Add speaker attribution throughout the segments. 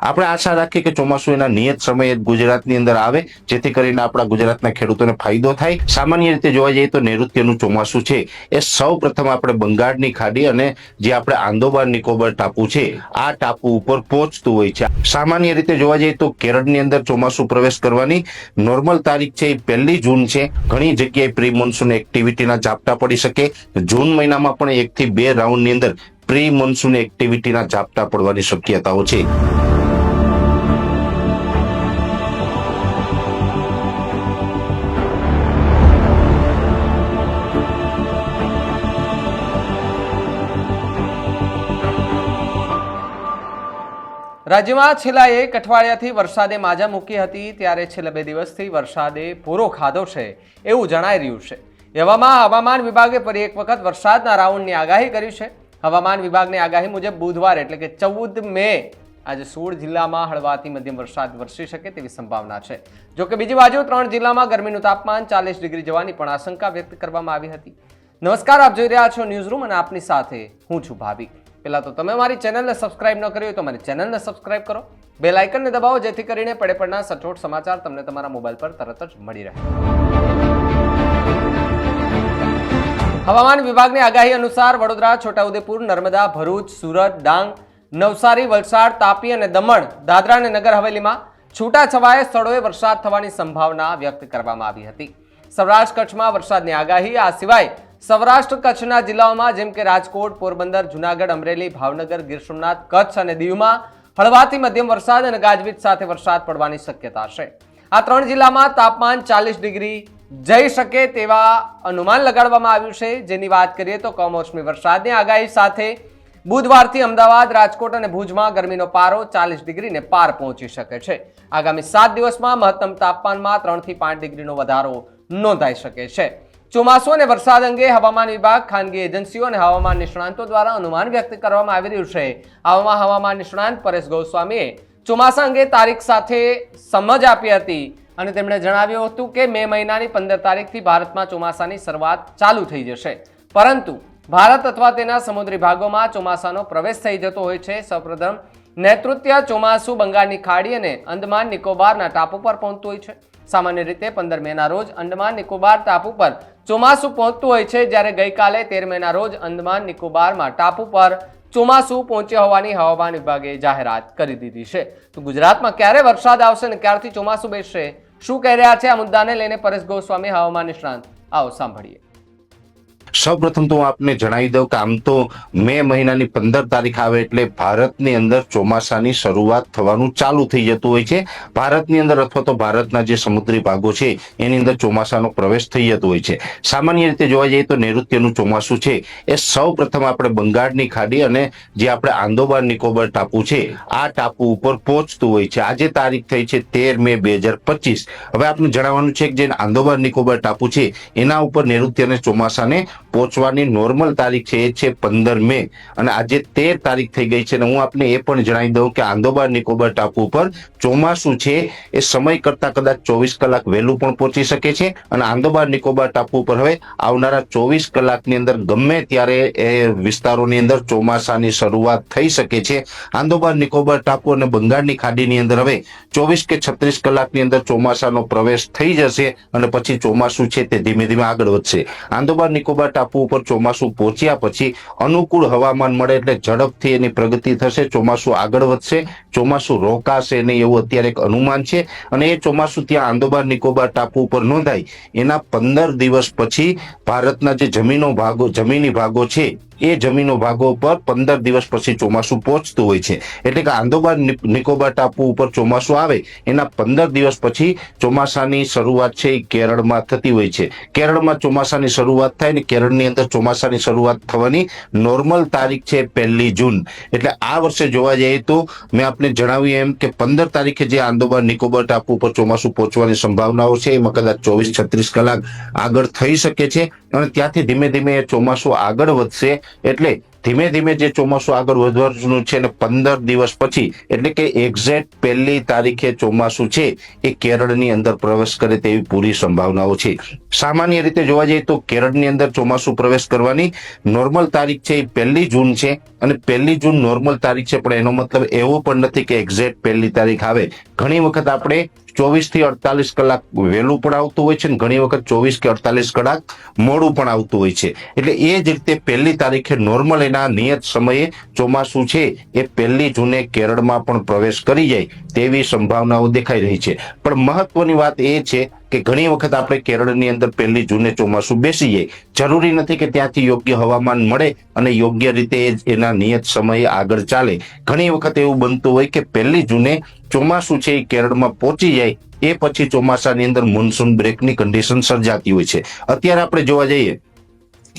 Speaker 1: આપણે આશા રાખીએ કે ચોમાસું એના નિયત સમયે ગુજરાતની અંદર આવે, જેથી કરીને આપણા ગુજરાતના ખેડૂતોને ફાયદો થાય. સામાન્ય રીતે જોવા જઈએ તો નૈઋત્યનું ચોમાસું છે. એ સૌ પ્રથમ આપણે બંગાળની ખાડી અને જે આપણે આંદોબાર નિકોબાર ટાપુ છે, આ ટાપુ ઉપર પહોંચતું હોય છે. સામાન્ય રીતે જોવા જઈએ તો કેરળની અંદર ચોમાસું પ્રવેશ કરવાની નોર્મલ તારીખ છે એ પહેલી જૂન છે. ઘણી જગ્યાએ પ્રી મોન્સૂન એક્ટિવિટીના ઝાપટા પડી શકે. જૂન મહિનામાં પણ એકથી બે રાઉન્ડની અંદર પ્રી મોન્સૂન એક્ટિવિટીના ઝાપટા પડવાની શક્યતાઓ છે.
Speaker 2: રાજ્યમાં છેલ્લા એક અઠવાડિયાથી વરસાદે માજા મૂકી હતી, ત્યારે છેલ્લા બે દિવસથી વરસાદે પૂરો ખાધો છે એવું જણાઈ રહ્યું છે. એવામાં હવામાન વિભાગે ફરી એક વખત વરસાદના રાઉન્ડની આગાહી કરી છે. હવામાન વિભાગની આગાહી મુજબ બુધવાર એટલે કે ચૌદ મે આજે સોળ જિલ્લામાં હળવાથી મધ્યમ વરસાદ વરસી શકે તેવી સંભાવના છે. જોકે બીજી બાજુ ત્રણ જિલ્લામાં ગરમીનું તાપમાન ચાલીસ ડિગ્રી જવાની પણ આશંકા વ્યક્ત કરવામાં આવી હતી. નમસ્કાર, આપ જોઈ રહ્યા છો ન્યૂઝ રૂમ અને આપની સાથે હું છું ભાવિક. પહેલા તો તમે મારી ચેનલને સબસ્ક્રાઇબ ન કરી હોય તો મારી ચેનલને સબસ્ક્રાઇબ કરો. બે લાઇકનને દબાવો, જેથી કરીને પડે પડના સચોટ સમાચાર તમને તમારા મોબાઈલ પર તરત જ મળી રહે. હવામાન વિભાગની આગાહી અનુસાર વડોદરા, છોટાઉદેપુર, નર્મદા, ભરૂચ, સુરત, ડાંગ, નવસારી, વલસાડ, તાપી અને દમણ, દાદરા અને નગર હવેલીમાં છૂટાછવાયે સ્થળોએ વરસાદ થવાની સંભાવના વ્યક્ત કરવામાં આવી હતી. સૌરાષ્ટ્ર કચ્છમાં વરસાદની આગાહી, આ સિવાય સૌરાષ્ટ્ર કચ્છના જિલ્લાઓમાં જેમ કે રાજકોટ, પોરબંદર, જુનાગઢ, અમરેલી, ભાવનગર, ગીર સોમનાથ, કચ્છ અને દીવમાં હળવાથી મધ્યમ વરસાદ અને ગાજવીજ સાથે વરસાદ પડવાની શક્યતા છે. આ ત્રણ જિલ્લામાં તાપમાન ચાલીસ ડિગ્રી જઈ શકે તેવા અનુમાન લગાડવામાં આવ્યું છે. જેની વાત કરીએ તો કમોસમી વરસાદની આગાહી સાથે બુધવારથી અમદાવાદ, રાજકોટ અને ભુજમાં ગરમીનો પારો ચાલીસ ડિગ્રીને પાર પહોંચી શકે છે. આગામી સાત દિવસમાં મહત્તમ તાપમાનમાં ત્રણથી પાંચ ડિગ્રીનો વધારો નોંધાઈ શકે છે. ચોમાસું અને વરસાદ અંગે હવામાન વિભાગ, ખાનગી એજન્સીઓ અને હવામાન નિષ્ણાંતો દ્વારા અનુમાન વ્યક્ત કરવામાં આવી રહ્યું છે. આવામાં હવામાન નિષ્ણાંત પરેશ ગોસ્વામીએ ચોમાસા અંગે તારીખ સાથે સમજ આપી હતી અને તેમણે જણાવ્યું હતું કે મે મહિનાની પંદર તારીખથી ભારતમાં ચોમાસાની શરૂઆત ચાલુ થઈ જશે. પરંતુ ભારત અથવા તેના સમુદ્રી ભાગોમાં ચોમાસાનો પ્રવેશ થઈ જતો હોય છે. સૌપ્રથમ નૈઋત્ય ચોમાસું બંગાળની ખાડી અને અંદમાન નિકોબારના ટાપુ પર પહોંચતું હોય છે. સામાન્ય રીતે પંદર મેના રોજ અંડમાન નિકોબાર ટાપુ પર ચોમાસું પહોંચતું હોય છે, જ્યારે ગઈકાલે તેર મેના રોજ અંદમાન નિકોબારમાં ટાપુ પર ચોમાસું પહોંચ્યા હોવાની હવામાન વિભાગે જાહેરાત કરી દીધી છે. તો ગુજરાતમાં ક્યારે વરસાદ આવશે અને ક્યારથી ચોમાસું બેસશે? શું કહી રહ્યા છે? આ મુદ્દાને લઈને પરેશ ગોસ્વામી હવામાન નિષ્ણાંત. આવો સાંભળીએ.
Speaker 1: સૌપ્રથમ તો હું આપને જણાવી દઉં કે આમ તો મે મહિનાની પંદર તારીખ આવે એટલે ભારતની અંદર ચોમાસાની શરૂઆત થવાનું ચાલુ થઈ જતું હોય છે. ભારતની અંદર અથવા તો ભારતના જે સમુદ્રી ભાગો છે, એની અંદર ચોમાસાનો પ્રવેશ થઈ જતો હોય છે. સામાન્ય રીતે જોવા જઈએ તો નૈઋત્યનું ચોમાસું છે. એ સૌ પ્રથમ આપણે બંગાળની ખાડી અને જે આપણે આંદોબાર નિકોબાર ટાપુ છે, આ ટાપુ ઉપર પહોંચતું હોય છે. આજે તારીખ થઈ છે તેર મે બે હજાર પચીસ. હવે આપણે જણાવવાનું છે કે જે આંદોબાર નિકોબાર ટાપુ છે, એના ઉપર નૈઋત્યને ચોમાસાને પહોંચવાની નોર્મલ તારીખ છે, એ છે પંદર મે. અને આજે તેર તારીખ થઈ ગઈ છે અને હું આપને એ પણ જણાવી દઉં કે આંદોબાર નિકોબાર ટાપુ ઉપર ચોમાસું છે, એ સમય કરતાં કદાચ ચોવીસ કલાક વહેલું પણ પહોંચી શકે છે. અને આંદોબાર નિકોબાર ટાપુ ઉપર હવે આવનારા ચોવીસ કલાકની અંદર ગમે ત્યારે એ વિસ્તારોની અંદર ચોમાસાની શરૂઆત થઈ શકે છે. આંદોબાર નિકોબાર ટાપુ અને બંગાળની ખાડીની અંદર હવે ચોવીસ કે છત્રીસ કલાકની અંદર ચોમાસાનો પ્રવેશ થઈ જશે અને પછી ચોમાસું છે તે ધીમે ધીમે આગળ વધશે. આંદોબાર નિકોબાર ટાપુ ઉપર ચોમાસું પહોંચ્યા પછી અનુકૂળ હવામાન મળે એટલે ઝડપથી એની પ્રગતિ થશે, ચોમાસું આગળ વધશે, ચોમાસું રોકાશે નહીં એવું અત્યારે એક અનુમાન છે. અને એ ચોમાસું ત્યાં આંદોબાર નિકોબાર ટાપુ ઉપર નોંધાય. એના પંદર દિવસ પછી ભારતના જે જમીનો ભાગો, જમીની ભાગો છે એ જમીનો ભાગો પર પંદર દિવસ પછી ચોમાસું પહોંચતું હોય છે. એટલે કે આંદોબાર નિકોબાર ટાપુ ઉપર ચોમાસું આવે, એના પંદર દિવસ પછી ચોમાસાની શરૂઆત છે એ કેરળમાં થતી હોય છે. કેરળમાં ચોમાસાની શરૂઆત થાય ને કેરળની અંદર ચોમાસાની શરૂઆત થવાની નોર્મલ તારીખ છે પહેલી જૂન. એટલે આ વર્ષે જોવા જઈએ તો મેં આપને જણાવ્યું એમ કે પંદર તારીખે જે આંદોબાર નિકોબાર ટાપુ ઉપર ચોમાસું પહોંચવાની સંભાવનાઓ છે, એમાં કદાચ ચોવીસ છત્રીસ કલાક આગળ થઈ શકે છે. અને ત્યાંથી ધીમે ધીમે ચોમાસું આગળ વધશે એટલે ધીમે ધીમે જે ચોમાસું આગળ વધવાનું છે ને પંદર દિવસ પછી, એટલે કે એક્ઝેક્ટ પહેલી તારીખે ચોમાસું છે, એ કેરળની અંદર પ્રવેશ કરે તેવી પૂરી સંભાવનાઓ છે. સામાન્ય રીતે જોવા જઈએ તો કેરળની અંદર ચોમાસું પ્રવેશ કરવાની નોર્મલ તારીખ છે એ પહેલી જૂન છે, અને પહેલી જૂન નોર્મલ તારીખ છે, પણ એનો મતલબ એવો પણ નથી કે એક્ઝેક્ટ પહેલી તારીખ આવે. ઘણી વખત આપણે ચોવીસથી અડતાલીસ કલાક વહેલું પણ આવતું હોય છે ને ઘણી વખત ચોવીસ કે અડતાલીસ કલાક મોડું પણ આવતું હોય છે. એટલે એ જ રીતે પહેલી તારીખે નોર્મલ એના નિયત સમયે ચોમાસું છે એ પહેલી જૂને કેરળમાં પણ પ્રવેશ કરી જાય તેવી સંભાવનાઓ દેખાઈ રહી છે. પણ મહત્વની વાત એ છે કે ઘણી વખત આપણે કેરળની અંદર પહેલી જૂને ચોમાસું બેસી જાય. જરૂરી નથી કે ત્યાંથી યોગ્ય હવામાન મળે અને યોગ્ય રીતે એના નિયત સમયે આગળ ચાલે. ઘણી વખત એવું બનતું હોય કે પહેલી જૂને ચોમાસું છે એ કેરળમાં પહોંચી જાય, એ પછી ચોમાસાની અંદર મોન્સૂન બ્રેકની કન્ડિશન સર્જાતી હોય છે. અત્યારે આપણે જોવા જઈએ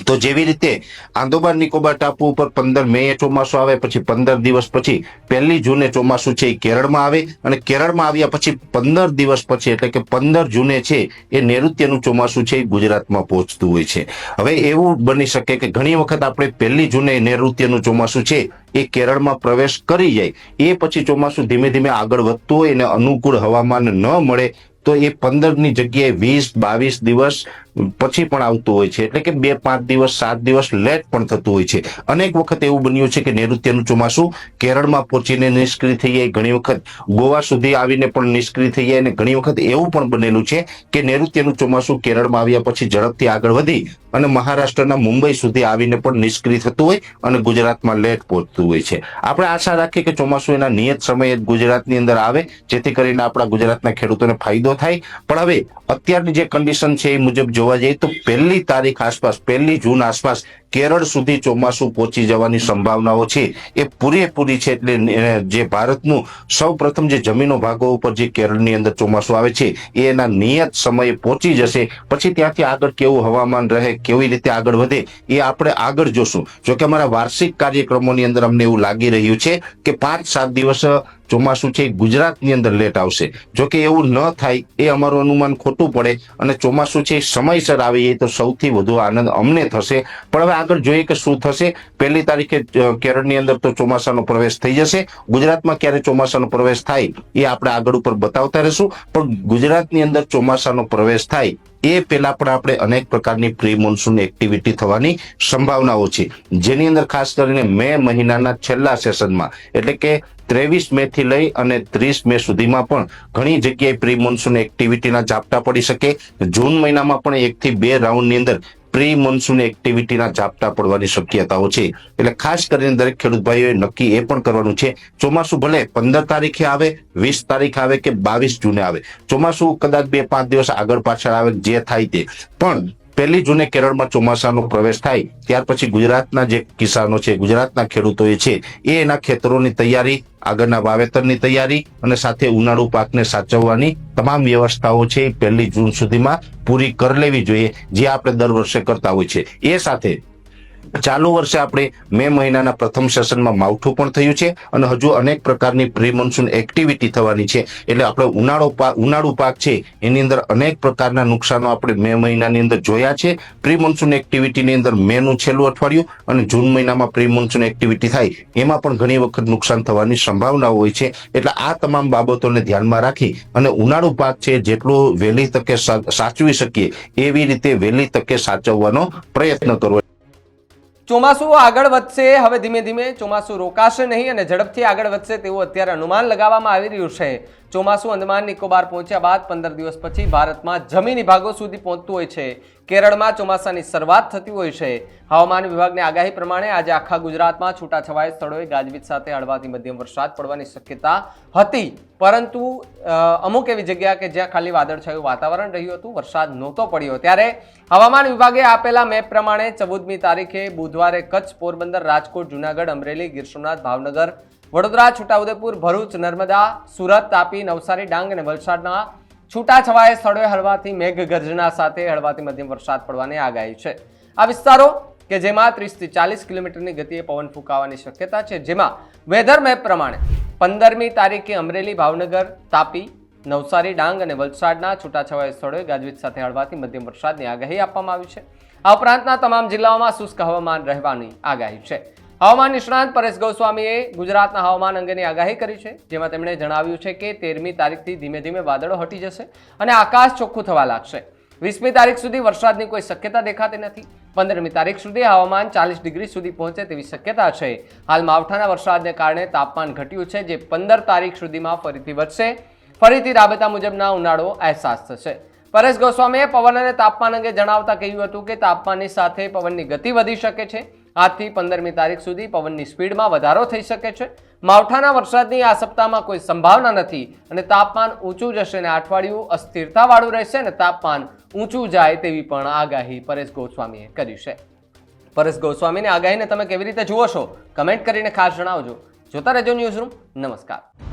Speaker 1: તો જેવી રીતે આંદોબાર નિકોબાર ટાપુ ઉપર પંદર મે ચોમાસું આવે, પછી પંદર દિવસ પછી પહેલી જૂને ચોમાસું છે એ કેરળમાં આવે અને કેરળમાં આવ્યા પછી પંદર દિવસ પછી એટલે કે પંદર જૂને છે એ નૈઋત્યનું ચોમાસું છે એ ગુજરાતમાં પહોંચતું હોય છે. હવે એવું બની શકે કે ઘણી વખત આપણે પહેલી જૂને નૈઋત્યનું ચોમાસું છે એ કેરળમાં પ્રવેશ કરી જાય, એ પછી ચોમાસું ધીમે ધીમે આગળ વધતું હોય અને અનુકૂળ હવામાન ન મળે, તો એ પંદરની જગ્યાએ વીસ બાવીસ દિવસ પછી પણ આવતું હોય છે. એટલે કે બે, પાંચ દિવસ, સાત દિવસ લેટ પણ થતું હોય છે. અનેક વખત એવું બન્યું છે કે નૈઋત્યનું ચોમાસું કેરળમાં પહોંચીને નિષ્ક્રિય થઈ જાય. ઘણી વખત ગોવા સુધી આવીને પણ નિષ્ક્રિય થઈ જાય અને ઘણી વખત એવું પણ બનેલું છે કે નૈઋત્યનું ચોમાસું કેરળમાં આવ્યા પછી ઝડપથી આગળ વધી અને મહારાષ્ટ્રના મુંબઈ સુધી આવીને પણ નિષ્ક્રિય થતું હોય અને ગુજરાતમાં લેટ પહોંચતું હોય છે. આપણે આશા રાખીએ કે ચોમાસું એના નિયત સમયે ગુજરાતની અંદર આવે, જેથી કરીને આપણા ગુજરાતના ખેડૂતોને ફાયદો થાય. પણ હવે અત્યારની જે કન્ડિશન છે એ મુજબ જોવા જઈએ તો પહેલી તારીખ આસપાસ પહેલી જૂન આસપાસ કેરળ સુધી ચોમાસું પહોંચી જવાની સંભાવનાઓ છે. એ પૂરેપૂરી છે એટલે જે ભારતનું સૌ પ્રથમ જે જમીનો ભાગો ઉપર જે કેરળની અંદર ચોમાસું આવે છે, એ એના નિયત સમયે પહોંચી જશે. પછી ત્યાંથી આગળ કેવું હવામાન રહે, કેવી રીતે આગળ વધે, એ આપણે આગળ જોશું. જોકે અમારા વાર્ષિક કાર્યક્રમોની અંદર અમને એવું લાગી રહ્યું છે કે પાંચ સાત દિવસ ચોમાસું છે, ગુજરાતની અંદર લેટ આવશે. જોકે એવું ન થાય, એ અમારું અનુમાન ખોટું પડે અને ચોમાસું છે, સમયસર આવી જાય તો સૌથી વધુ આનંદ અમને થશે. પણ હવે આગળ જોઈએ કે શું થશે. પહેલી તારીખે કેરળની અંદર તો ચોમાસાનો પ્રવેશ થઈ જશે. ગુજરાતમાં ક્યારે ચોમાસાનો પ્રવેશ થાય એ આપણે આગળ ઉપર બતાવતા રહીશું. પણ ગુજરાતની અંદર ચોમાસાનો પ્રવેશ થાય એ પહેલા પણ આપણે અનેક પ્રકારની પ્રી મોન્સૂન એક્ટિવિટી થવાની સંભાવનાઓ છે. જેની અંદર ખાસ કરીને મે મહિનાના છેલ્લા સેશનમાં, એટલે કે ત્રેવીસ મે થી લઈ અને ત્રીસ મે સુધીમાં પણ ઘણી જગ્યાએ પ્રી મોન્સૂન એક્ટિવિટીના ઝાપટા પડી શકે. જૂન મહિનામાં પણ એક થી બે રાઉન્ડની અંદર પ્રી મોન્સૂન એક્ટિવિટીના ઝાપટા પડવાની શક્યતાઓ છે. એટલે ખાસ કરીને દરેક ખેડૂત ભાઈઓએ નક્કી એ પણ કરવાનું છે. ચોમાસું ભલે પંદર તારીખે આવે, વીસ તારીખ આવે કે બાવીસ જૂને આવે. ચોમાસું કદાચ બે પાંચ દિવસ આગળ પાછળ આવે, જે થાય તે. પણ પહેલી જૂને કેરળમાં ચોમાસાનો પ્રવેશ થાય, ત્યાર પછી ગુજરાતના જે કિસાનો છે, ગુજરાતના ખેડૂતોએ છે, એ એના ખેતરોની તૈયારી, આગળના વાવેતરની તૈયારી અને સાથે ઉનાળુ પાકને સાચવવાની તમામ વ્યવસ્થાઓ છે પહેલી જૂન સુધીમાં પૂરી કરી લેવી જોઈએ, જે આપણે દર વર્ષે કરતા હોય છે. એ સાથે ચાલુ વર્ષે આપણે મે મહિનાના પ્રથમ સેશનમાં માવઠું પણ થયું છે અને હજુ અનેક પ્રકારની પ્રી મોન્સૂન એક્ટિવિટી થવાની છે. એટલે આપણે ઉનાળો પાક ઉનાળુ પાક છે, એની અંદર અનેક પ્રકારના નુકસાનો આપણે મે મહિનાની અંદર જોયા છે. પ્રી મોન્સૂન એક્ટિવિટીની અંદર મેનું છેલ્લું અઠવાડિયું અને જૂન મહિનામાં પ્રી મોન્સૂન એક્ટિવિટી થાય, એમાં પણ ઘણી વખત નુકસાન થવાની સંભાવના હોય છે. એટલે આ તમામ બાબતોને ધ્યાનમાં રાખી અને ઉનાળુ પાક છે, જેટલું વહેલી તકે સાચવી શકીએ એવી રીતે વહેલી તકે સાચવવાનો પ્રયત્ન કરવો
Speaker 2: ચોમાસું આગળ વધશે. હવે ધીમે ધીમે ચોમાસું રોકાશે નહીં અને ઝડપથી આગળ વધશે તેવું અત્યારે અનુમાન લગાવવામાં આવી રહ્યું છે. ચોમાસું અંદમાન નિકોબાર પહોંચ્યા બાદ પંદર દિવસ પછી ભારતમાં જમીની ભાગો સુધી પહોંચતું હોય છે. કેરળમાં ચોમાસાની શરૂઆત થતી હોય છે. હવામાન વિભાગની આગાહી પ્રમાણે આજે આખા ગુજરાતમાં છૂટાછવાયા સ્થળોએ ગાજવીજ સાથે હળવાથી મધ્યમ વરસાદ પડવાની શક્યતા હતી. પરંતુ અમુક એવી જગ્યા કે જ્યાં ખાલી વાદળછાયું વાતાવરણ રહ્યું હતું, વરસાદ નહોતો પડ્યો. ત્યારે હવામાન વિભાગે આપેલા મેપ પ્રમાણે ચૌદમી તારીખે બુધવારે કચ્છ પોરબંદર, રાજકોટ, જુનાગઢ, અમરેલી ગીર સોમનાથ ભાવનગર વડોદરા, છોટાઉદેપુર, ભરૂચ, નર્મદા, સુરત, તાપી, નવસારી, ડાંગ અને વલસાડના છૂટાછવાયા સ્થળોએ હળવાથી મેઘગર્જના સાથે હળવાથી મધ્યમ વરસાદ પડવાની આગાહી છે. આ વિસ્તારો કે જેમાં ત્રીસથી ચાલીસ કિલોમીટરની ગતિએ પવન ફૂંકાવાની શક્યતા છે, જેમાં વેધર મેપ પ્રમાણે પંદરમી તારીખે અમરેલી, ભાવનગર, તાપી, નવસારી, ડાંગ અને વલસાડના છૂટાછવાયા સ્થળોએ ગાજવીજ સાથે હળવાથી મધ્યમ વરસાદની આગાહી આપવામાં આવી છે. આ ઉપરાંતના તમામ જિલ્લાઓમાં શુષ્ક હવામાન રહેવાની આગાહી છે. હવામાન નિષ્ણાંત પરેશ ગોસ્વામીએ ગુજરાતના હવામાન અંગેની આગાહી કરી છે, જેમાં તેમણે જણાવ્યું છે કે તેરમી તારીખથી ધીમે ધીમે વાદળો હટી જશે અને આકાશ ચોખ્ખું થવા લાગશે. વીસમી તારીખ સુધી વરસાદની કોઈ શક્યતા દેખાતી નથી. પંદરમી તારીખ સુધી હવામાન ચાલીસ ડિગ્રી સુધી પહોંચે તેવી શક્યતા છે. હાલ માવઠાના વરસાદને કારણે તાપમાન ઘટ્યું છે, જે પંદર તારીખ સુધીમાં ફરીથી વધશે. ફરીથી રાબેતા મુજબના ઉનાળો અહેસાસ થશે. પરેશ ગોસ્વામીએ પવન અને તાપમાન અંગે જણાવતા કહ્યું હતું કે તાપમાનની સાથે પવનની ગતિ વધી શકે છે. આજથી પંદરમી તારીખ સુધી પવનની સ્પીડમાં વધારો થઈ શકે છે. માવઠાના વરસાદની આ સપ્તાહમાં કોઈ સંભાવના નથી અને તાપમાન ઊંચું જશે અને અઠવાડિયું અસ્થિરતાવાળું રહેશે અને તાપમાન ઊંચું જાય તેવી પણ આગાહી પરેશ ગોસ્વામીએ કરી છે. પરેશ ગોસ્વામીની આગાહીને તમે કેવી રીતે જુઓ છો? કમેન્ટ કરીને ખાસ જણાવજો. જોતા રહેજો ન્યૂઝ રૂમ. નમસ્કાર.